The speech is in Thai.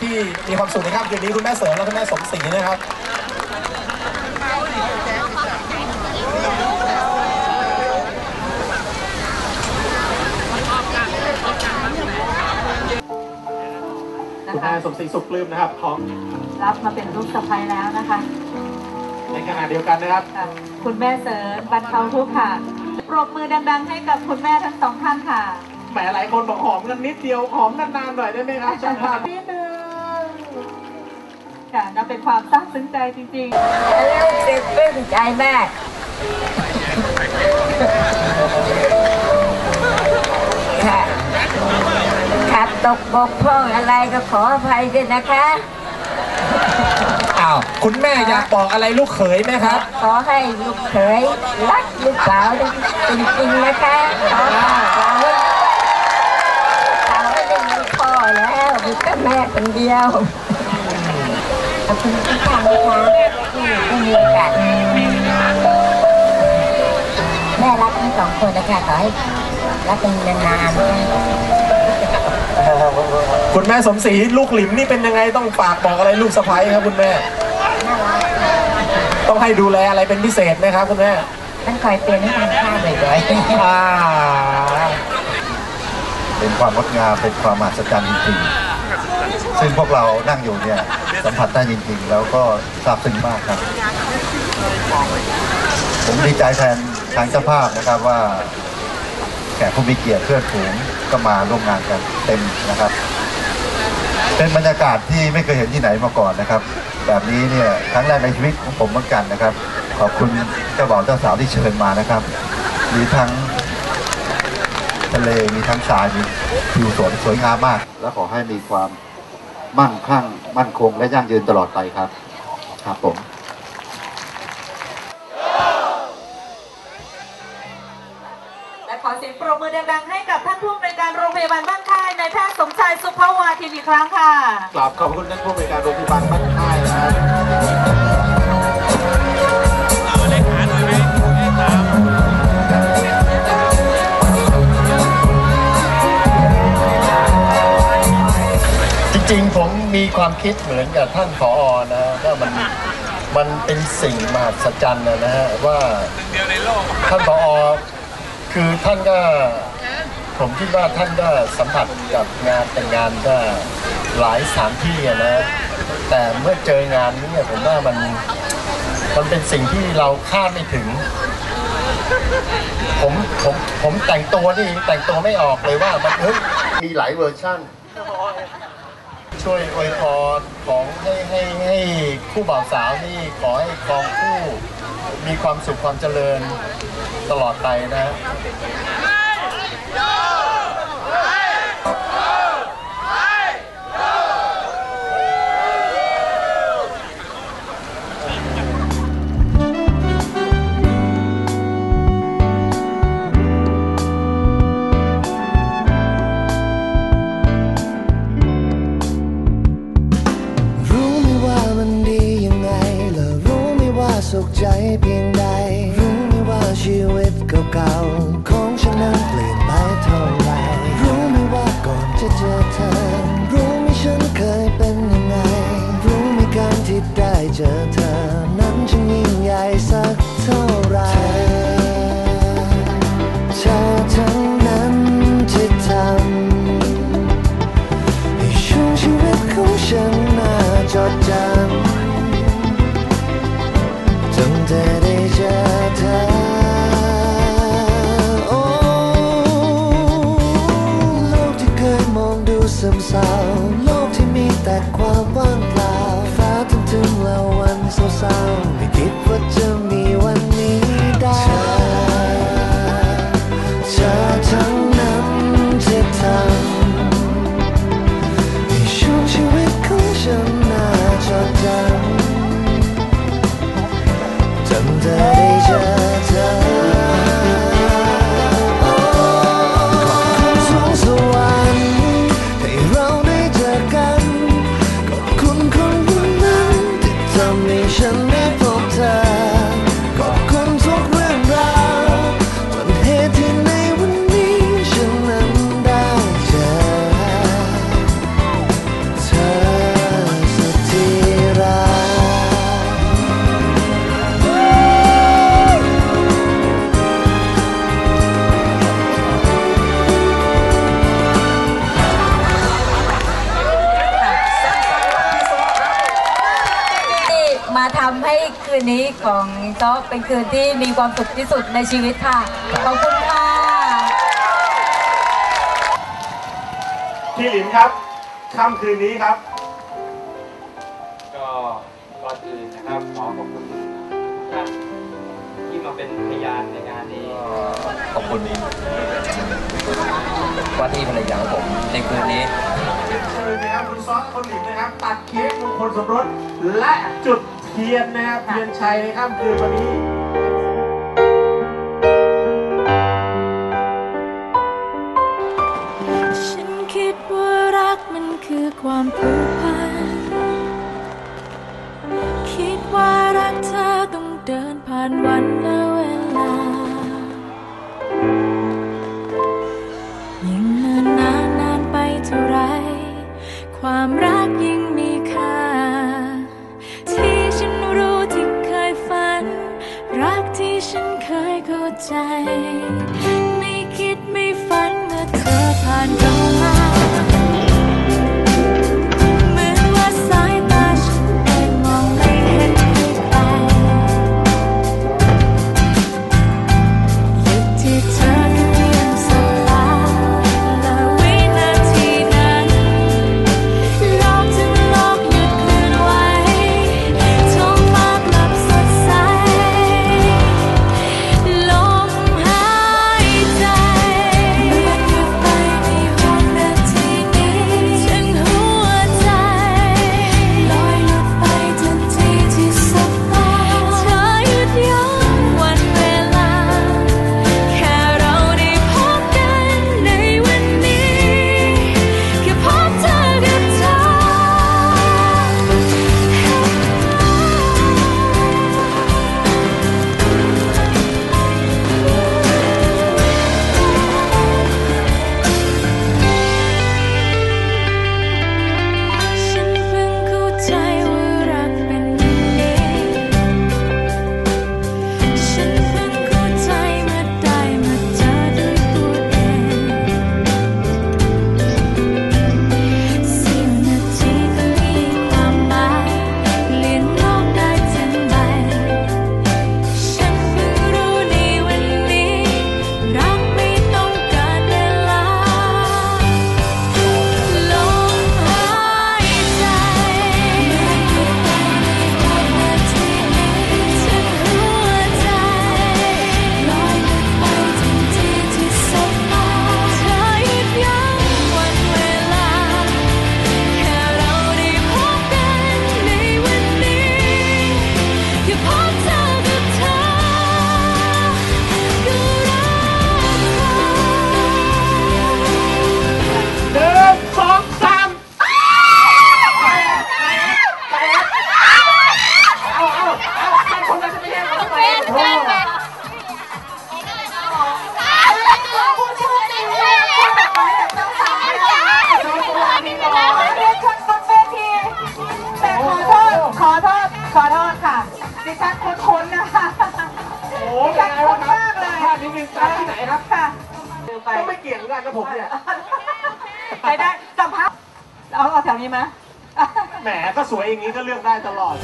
ที่มีความสุขในค่ำคืนนี้คุณแม่เสริมและคุณแม่สมศรีนะครับนะคุณคะแม่สมศรีสุขปลื้มนะครับของรับมาเป็นลูกสะใภ้แล้วนะคะ ในขณะเดียวกันนะครับค่ะคุณแม่เสริญบรรเทาทุกข์ค่ะปรบมือดังๆ ให้กับคุณแม่ทั้งสองท่านค่ะ แหมหลายคนบอกหอมกันนิดเดียวหอมนานๆหน่อยได้ไหมครับช่างภาพนิดนึง ค่ะนับเป็นความซาบซึ้งใจจริงลูกศิษย์ปลื้มใจมากค่ะขาดตกบกพร่องอะไรก็ขออภัยด้วยนะคะอ้าวคุณแม่อยากบอกอะไรลูกเขยไหมครับ ขอให้ลูกเขยรักลูกสาวจริงๆนะคะขอให้เราเขาไม่ได้มีพ่อแล้วมีแต่แม่คนเดียว ขอบคุณทุกท่านนะคะที่ได้มีโอกาสแม่รักทั้งสองคนนะคะขอให้รักกันนานๆคุณแม่สมศรีลูกหลิมนี่เป็นยังไงต้องฝากบอกอะไรลูกสะใภ้ครับคุณแม่ ต้องให้ดูแลอะไรเป็นพิเศษไหมครับคุณแม่มันคอยเตือนให้ทานข้าวบ่อยๆอ่าเป็นความงดงามเป็นความมหัศจรรย์จริงๆ ซึ่งพวกเรานั่งอยู่เนี่ยสัมผัสได้จริงๆ แล้วก็ซาบซึ้งมากครับ ผมดีใจแทนทางเจ้าภาพนะครับว่าแขกผู้มีเกียรติเพื่อนฝูงก็มาร่วมงานกันเต็มนะครับ เป็นบรรยากาศที่ไม่เคยเห็นที่ไหนมาก่อนนะครับ แบบนี้เนี่ยครั้งแรกในชีวิตของผมเหมือนกันนะครับ ขอบคุณเจ้าบ่าวเจ้าสาวที่เชิญมานะครับ มีทั้งทะเลมีทั้งทรายมีผิวสวนสวยงามมาก และขอให้มีความ มั่งคั่งมั่นคงและยั่งยืนตลอดไปครับ ครับผมๆและขอเสียงปรบมือดังๆให้กับท่านผู้อำนวยการโรงพยาบาลบ้านค่ายนายแพทย์สมชายสุภาวาทินอีกครั้งค่ะ กราบขอบคุณท่านผู้บริการโรงพยาบาลบ้านค่าย จริงผมมีความคิดเหมือนกับท่านผอนะฮะว่ามันมันเป็นสิ่งมหัศจรรย์นะฮะว่าท่านผอคือท่านก็ผมคิดว่าท่านก็สัมผัสกับงานแต่งงานก็หลายสถานที่นะ แต่เมื่อเจองานนี้เนี่ยผมว่ามันมันเป็นสิ่งที่เราคาดไม่ถึง ผมผมผมแต่งตัวนี่แต่งตัวไม่ออกเลยว่ามันเฮ้ยมีหลายเวอร์ชั่น ช่วยอวยพรของให้ให้ให้คู่บ่าวสาวนี่ขอให้ครองคู่มีความสุขความเจริญตลอดไปนะ เจอเธอ ไม่คิดว่าจะ ทำให้คืนนี้ของก็เป็นคืนที่มีความสุขที่สุดในชีวิตค่ะ ขอบคุณค่ะ พี่หลินครับ ค่ำคืนนี้ครับ ก็ก่อนอื่นนะครับขอขอบคุณที่มาเป็นพยานในงานนี้ขอบคุณว่าที่ภรรยาของผมในคืนนี้เลยนะครับคุณซอสคนหลินนะครับ ตัดเค้กมงคลสมรสและจุด เทียนนะครับเทียนชัยในค่ำคืนวันนี้ ก็ไม่เกี่ยงกันกับผมเนี่ยได้ได้สัมภาษณ์เอาเอาแถวนี้มา แหมก็สวยอย่างนี้ก็เลือกได้ตลอด